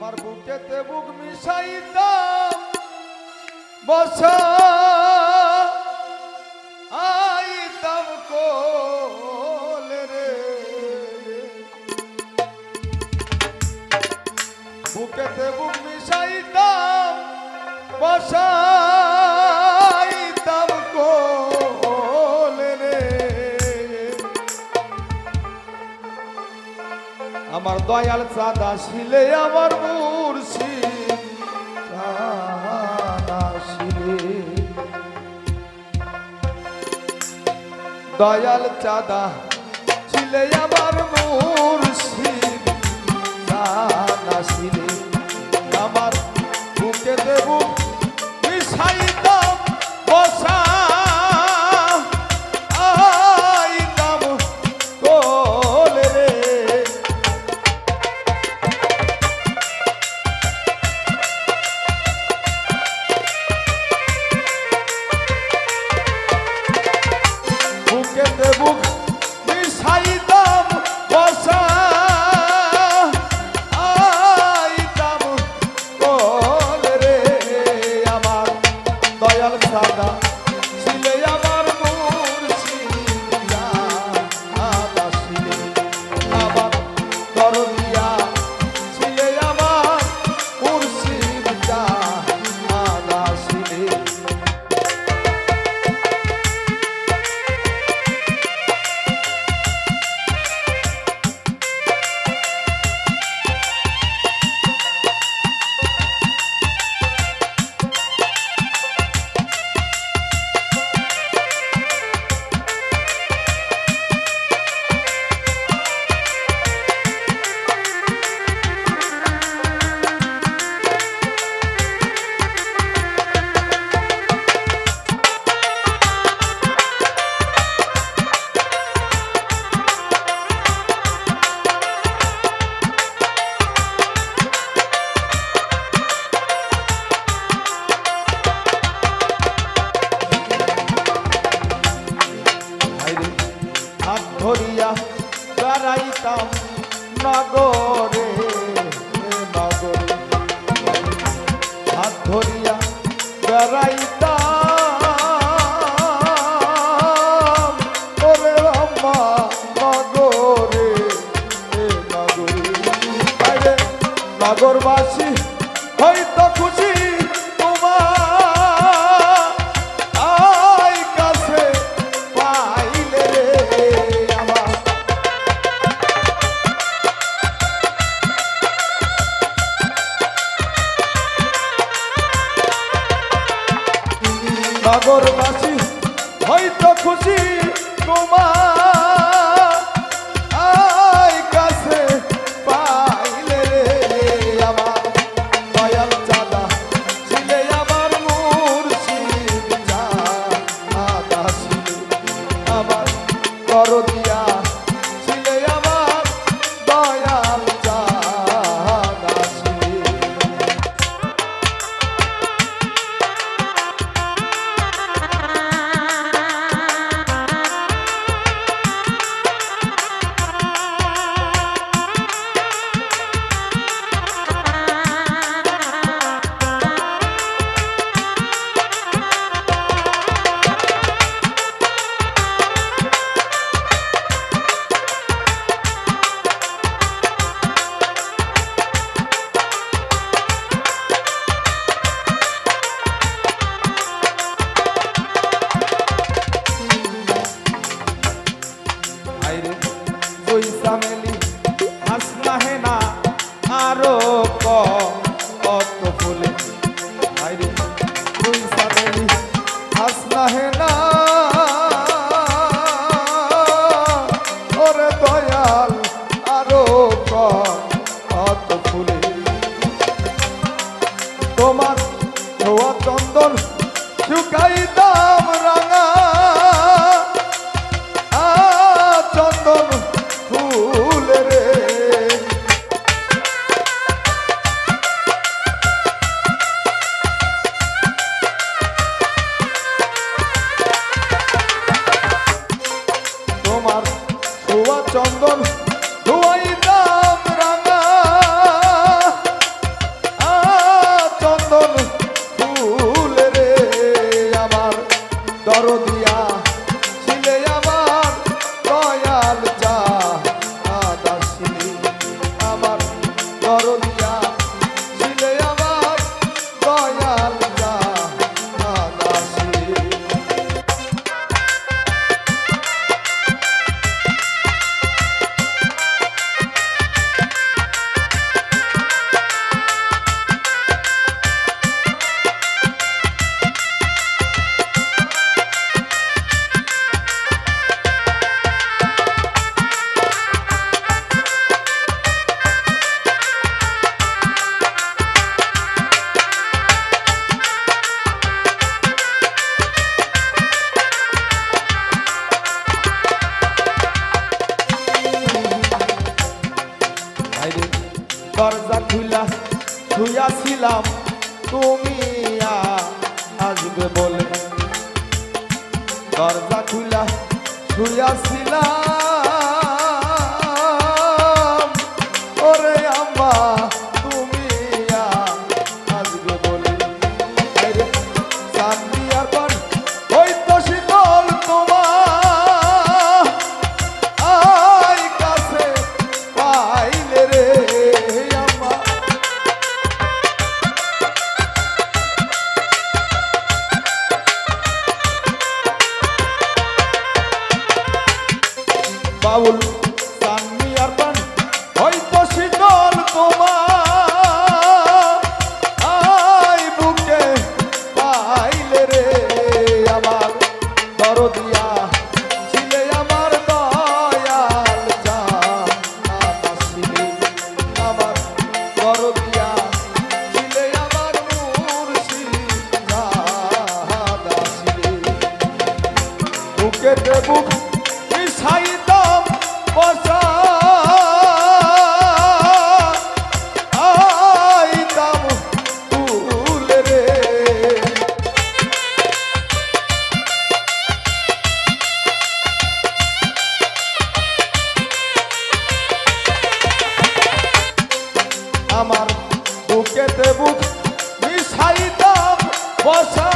আমার বুকেতে বুক মিশাইতাম বসা বুকেতে বুক মিশাইতাম বসাইতাম আমার দয়াল চাঁদা শিলে আমার মুর্শিদ দয়াল চাঁদা শিলে আমার মুর্শিদ শিলে। সাদা বেড়াইতাম নগরে নগরে। হাত ধরিয়া বেড়াইতাম ওরে আম্মা নগরে নগরে। নগরবাসী নগরবাসী হয়তো খুশি তোমার। চন্দন দরজা খুলা শুয়াছিলাম তুমি আসবে বলে। দরজা খুলা শুয়াছিলাম আমার বুকেতে বুক মিশাইতাম বসা